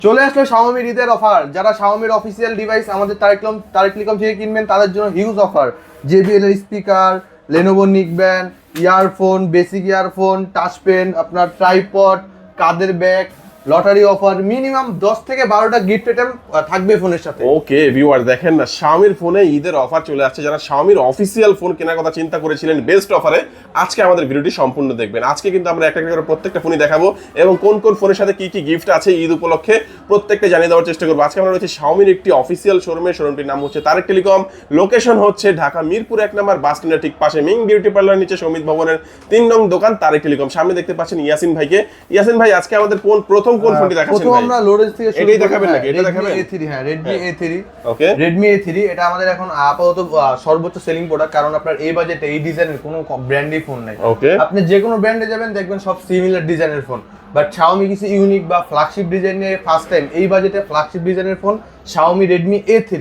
চলে আসলো শাওমির ঈদের অফার যারা শাওমির অফিসিয়াল ডিভাইস আমাদের তারেকলম তারেকলিকম থেকে কিনবেন, তাদের জন্য হিউজ অফার জেবিএল এর speaker Lenovo neckband earphone basic earphone touch pen আপনার ট্রাইপড কাদের ব্যাগ লটারি অফার মিনিমাম দশ থেকে বারোটা গিফট আইটেম থাকবে ফোনের সাথে। ওকে ভিউয়ার দেখেন না, শাওমির ফোনে ঈদের অফার চলে আসছে। যারা শাওমির অফিসিয়াল ফোন কেনার কথা চিন্তা করেছিলেন বেস্ট অফারে আজকে আমাদের ভিডিওটি সম্পূর্ণ দেখবেন। আজকে কিন্তু আমরা একটা করে প্রত্যেকটা ফোনই দেখাবো এবং কোন কোন ফোনের সাথে কি কি গিফট আছে ঈদ উপলক্ষে প্রত্যেকটা জানিয়ে দেওয়ার চেষ্টা করব। আজকে আমরা রয়েছে শাওমির একটি অফিসিয়াল শোরুমে শোরুমটির নাম হচ্ছে তারেক টেলিকম লোকেশন হচ্ছে ঢাকা মিরপুর এক নম্বর বাস স্ট্যান্ডের ঠিক পাশে। মিং বিউটি পার্লার নিচে সমিত ভবনের তিন নং দোকান, তারেক টেলিকম সামনে দেখতে পাচ্ছেন ইয়াসিন ভাইকে। ইয়াসিন ভাই, আজকে আমাদের কোন প্রথম কোন ফোনটি দেখাচ্ছেন প্রথম আমরা লোরেন্স থেকে শুরু এটাই দেখাবেন হ্যাঁ, নাকি? এটা দেখাবেন? A3 হ্যাঁ Redmi A three okay Redmi A three এটা আমাদের এখন আপাতত সর্বোচ্চ সেলিং প্রোডাক্ট কারণ আপনার এই বাজেটে এই ডিজাইনের কোনো ব্র্যান্ডই ফোন নেই। ওকে আপনি যে কোনো ব্র্যান্ডে যাবেন দেখবেন সব সিমিলার ডিজাইনের ফোন বাট Xiaomi কিছু ইউনিক বা ফ্ল্যাগশিপ ডিজাইন নিয়ে ফার্স্ট টাইম এই বাজেটে ফ্ল্যাগশিপ ডিজাইনের ফোন Xiaomi Redmi A3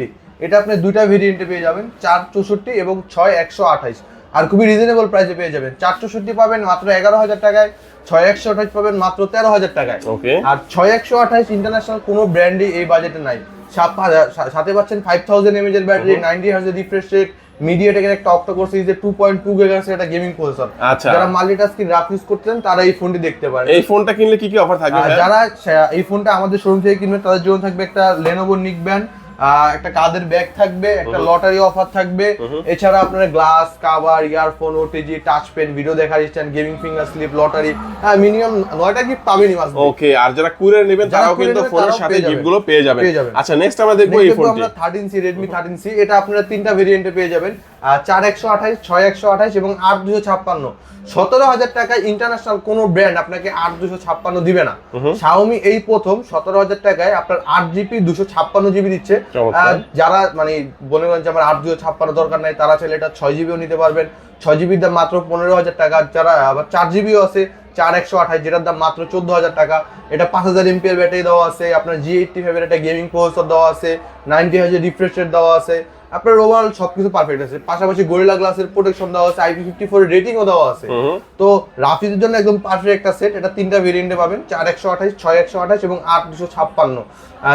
এটা আপনি দুইটা ভেরিয়েন্টে পেয়ে যাবেন চার চৌষট্টি এবং ছয় একশো আঠাইশ আর খুবই রিজনেবল প্রাইসে পেয়ে যাবেন। চার চৌষট্টি পাবেন মাত্র এগারো হাজার টাকায় ছয় একশো আঠাইশ পাবেন মাত্র তেরো হাজার টাকায়। আর ছয় একশো আঠাইশ ইন্টারন্যাশনাল কোনো ব্র্যান্ডই এই বাজেটে নাই। সাথে পাচ্ছেন ফাইভ থাউজেন্ড এমএজ এর ব্যাটারি নাইনটি হার্জের রিফ্রেশ রেট মিডিয়াটেকের একটা অক্টো কোর সিরিজের পয়েন্ট টু গিগাহার্টজের একটা গেমিং প্রসেসর আচ্ছা। যারা মাল্টিটাস্কিং রাফ ইউজ করতেন তারা এই ফোনটি দেখতে পারেন। এই ফোনটা কিনলে কি কি অফার থাকবে যারা এই ফোনটা আমাদের শোরুম থেকে কিনবে তাদের জন্য থাকবে একটা লেনোভো নিকব্যান্ড একটা কাদের ব্যাগ থাকবে একটা লটারি অফার থাকবে। এছাড়া আপনার glass cover earphone OTG touch pen video দেখার stand gaming finger slip lottery হ্যাঁ মিনিমাম নয়টা গিফট পাবেনই মাস ওকে আর যারা কুরিয়ার নেবেন তারাও কিন্তু ফোনের সাথে গিফটগুলো পেয়ে যাবেন। আচ্ছা নেক্সট আমরা দেখব এই ফোনটি আমরা thirteen C Redmi thirteen C এটা আপনারা তিনটা ভেরিয়েন্টে পেয়ে যাবেন। চার একশো আঠাইশ ছয় একশো আঠাইশ এবং আট দুশো ছাপ্পান্ন। সতেরো হাজার টাকায় ইন্টারন্যাশনাল কোনো ব্র্যান্ড আপনাকে আট দুশো ছাপ্পান্ন দিবে না। শাওমি এই প্রথম সতেরো হাজার টাকায় আপনার আট জিবি দুশো ছাপ্পান্ন জিবি দিচ্ছে। যারা মানে মনে করেন যে আমার আট দুশো ছাপ্পান্ন দরকার নাই তারা চাইলে এটা ছয় জিবিও নিতে পারবেন। ছয় জিবির দাম মাত্র পনেরো হাজার টাকা যারা আবার চার জিবিও আছে চার একশো আঠাশ যেটার দাম মাত্র চোদ্দ হাজার টাকা। এটা পাঁচ হাজার এমপিএর ব্যাটারি দেওয়া আছে আপনার জি এইটটি ফাইভের একটা গেমিং প্রসেসর দেওয়া আছে নাইনটি হাজার রিফ্রেশ রেট দেওয়া আছে। আপনার ওভারঅল সবকিছু পারফেক্ট আছে। পাশাপাশি গরিলা গ্লাসের প্রোটেকশন দেওয়া আছে আইপি ফিফটি ফোর রেটিংও দেওয়া আছে। তো রাফিজের জন্য একদম পারফেক্ট একটা সেট এটা তিনটা ভেরিয়েন্টে পাবেন চার একশো আঠাশ ছয় একশো আঠাশ এবং আট দুশো ছাপ্পান্ন।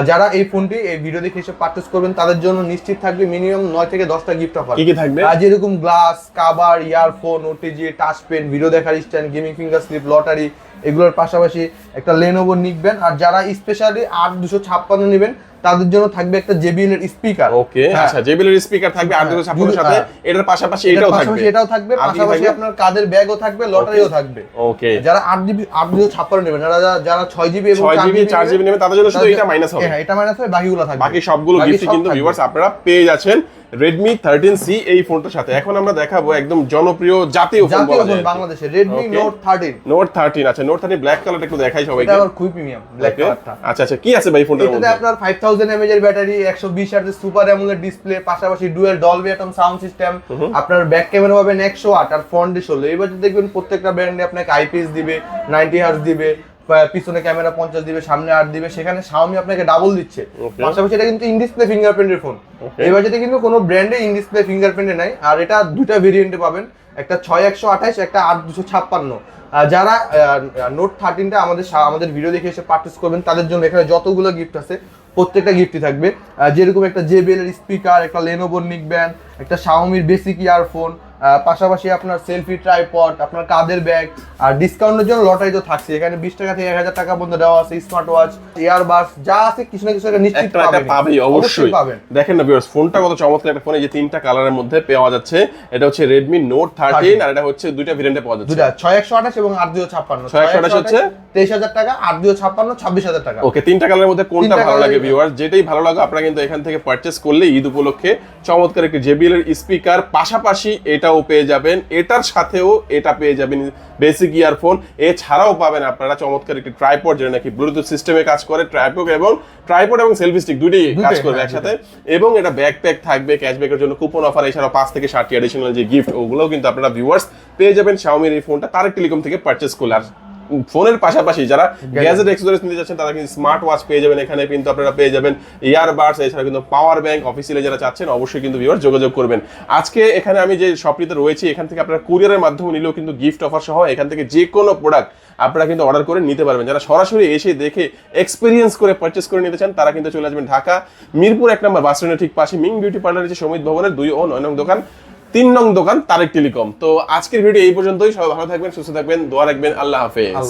যারা এই ফোনটি এই ভিডিও দেখে এসে পারচেস করবেন তাদের জন্য নিশ্চিত থাকবে মিনিমাম নয় থেকে দশটা গিফট অফার কি থাকবে? আর যেরকম glass cover earphone OTG touch pen video দেখার stand gaming finger sleeve lottery এগুলোর পাশাপাশি একটা লেনোভো নিকবেন আর যারা স্পেশালি আট দুশো ছাপ্পান্ন নেবেন তাদের জন্য থাকবে একটা জেবিএল এর স্পিকার ওকে আচ্ছা জেবিএল এর স্পিকার থাকবে আর দুটো ছাপ্পান্নের সাথে। এটার পাশাপাশি এটাও থাকবে। এটাও থাকবে। পাশাপাশি? আপনার কাদের ব্যাগও থাকবে লটারিও থাকবে। ওকে। যারা আট জিবি আট দুশো ছাপ্পান্ন নেবেন যারা যারা- যারা ছয় জিবি এবং ছয় জিবি চার জিবি নেবে তাদের জন্য শুধু এটা মাইনাস হবে হ্যাঁ এটা মাইনাস হবে বাকিগুলো থাকবে। বাকি সবগুলো গিফট কিন্তু ভিউয়ার্স আপনারা পেয়ে যাচ্ছেন। রেডমি থার্টিন সি এই ফোনটার সাথে। এখন আমরা দেখাবো একদম জনপ্রিয় জাতীয় ফোন বলা যায়। বাংলাদেশে Redmi note thirteen note thirteen আচ্ছা নোট থার্টিন ব্ল্যাক কালারটা একটু দেখাই এটা সবাইকে আবার খুবই প্রিমিয়াম ব্ল্যাক কালারটা আচ্ছা আচ্ছা কি আছে ভাই ফোনটার এটাতে আপনার ফাইভ থাউজেন্ড এমএজ এর ব্যাটারি একশো বিশ হার্জের সুপার অ্যামোলেড ডিসপ্লে পাশাপাশি dual Dolby Atmos sound system আপনার ব্যাক ক্যামেরা পাবেন একশো আট আর ফ্রন্ট ষোলো এবার দেখবেন প্রত্যেকটা ব্র্যান্ডে আপনাকে আইপিএস দিবে নাইনটি হার্জ দিবে। পিছনে ক্যামেরা পঞ্চাশ দিবে সামনে আট দিবে সেখানে শাওমি আপনাকে ডাবল দিচ্ছে. পাশাপাশি এটা কিন্তু ইন ডিসপ্লে ফিঙ্গারপ্রিন্টের ফোন. এই বাজেটে কিন্তু কোনো ব্র্যান্ডে ইন ডিসপ্লে ফিঙ্গারপ্রিন্টে নাই আর এটা দুটা ভেরিয়েন্টে পাবেন। একটা ছয় একশো আঠাশ একটা আট দুশো ছাপ্পান্ন। যারা নোট থার্টিনটা আমাদের আমাদের ভিডিও দেখে এসে পারচেস করবেন তাদের জন্য এখানে যতগুলো গিফট আছে প্রত্যেকটা গিফটই থাকবে। যেরকম একটা জেবিএল এর স্পিকার একটা লেনোভোর নিকব্যান্ড একটা শাওমির বেসিক ইয়ারফোন পাশাপাশি আপনার সেলফি ট্রাইপড আপনার কাদের ব্যাগ আর ডিসকাউন্টের জন্য লটারি তো থাকছে। এখানে বিশ টাকা থেকে এক হাজার টাকা পর্যন্ত দেওয়া আছে স্মার্ট ওয়াচ ইয়ারবাস যা আছে কিছু না কিছু একটা নিশ্চিত পাবেই অবশ্যই পাবেন। দেখেন না ভিউয়ার্স ফোনটা কত চমৎকার একটা ফোন এই যে তিনটা কালারের মধ্যে পাওয়া যাচ্ছে। এটা হচ্ছে রেডমি নোট থার্টিন আর এটা হচ্ছে দুইটা ভেরিয়েন্টে পাওয়া যাচ্ছে। দুটা ছয় একশো আঠাশ এবং আট দুশো ছাপ্পান্ন। 628 হচ্ছে? তেইশ হাজার টাকা আট দুশো ছাপ্পান্ন ছাব্বিশ হাজার টাকা। ওকে তিনটা কালারের মধ্যে কোনটা ভালো লাগে ভিউয়ার্স যেটাই ভালো লাগে আপনারা কিন্তু এখান থেকে পারচেস করলে ঈদ উপলক্ষে চমৎকার একটি জেবিএল এর স্পিকার পাশাপাশি এটাও পেয়ে যাবেন এটার সাথেও এটা পেয়ে যাবেন বেসিক ইয়ারফোন এছাড়াও পাবেন আপনারা চমৎকার একটি ট্রাইপড যেটা নাকি ব্লুটুথ সিস্টেমে কাজ করে ট্রাইপড এবং ট্রাইপড এবং সেলফি স্টিক দুটোই কাজ দুটোই, করবে হ্যাঁ, একসাথে। এবং এটা ব্যাকপ্যাক থাকবে ক্যাশব্যাকের জন্য কুপন অফার এছাড়াও পাঁচ থেকে ষাটটি অ্যাডিশনাল যে গিফট ওগুলোও কিন্তু আপনারা ভিউয়ার্স পেয়ে যাবেন। শাওমির এই ফোনটা তারেক টেলিকম থেকে পারচেস করলে। আর ফোনের পাশাপাশি যারা গ্যাজেট এক্সেসরিজ নিতে চাচ্ছেন তারা কিন্তু স্মার্ট ওয়াচ পেয়ে যাবেন এখানে কিন্তু আপনারা পেয়ে যাবেন ইয়ারবাডস এছাড়া কিন্তু পাওয়ার ব্যাংক অফিসিয়ালি যারা চাচ্ছেন অবশ্যই কিন্তু ভিউয়ার যোগাযোগ করবেন। আজকে এখানে আমি যে শপটিতে রয়েছি এখান থেকে আপনারা কুরিয়ারের মাধ্যমে নিলেও কিন্তু গিফট অফার সহ এখান থেকে যে কোনো প্রোডাক্ট আপনারা কিন্তু অর্ডার করে নিতে পারবেন। যারা সরাসরি এসে দেখে এক্সপিরিয়েন্স করে পারচেস করে নিতে চান তারা কিন্তু চলে আসবেন ঢাকা মিরপুর এক নম্বর বাস স্ট্যান্ডের ঠিক পাশে। মিং বিউটি পার্লারের যে সমিত ভবনের দুই ও নয় নং দোকান। তিন নং দোকান তারেক টেলিকম। তো আজকের ভিডিও এই পর্যন্তই। সবাই ভালো থাকবেন, সুস্থ থাকবেন, দোয়া রাখবেন। আল্লাহ হাফেজ।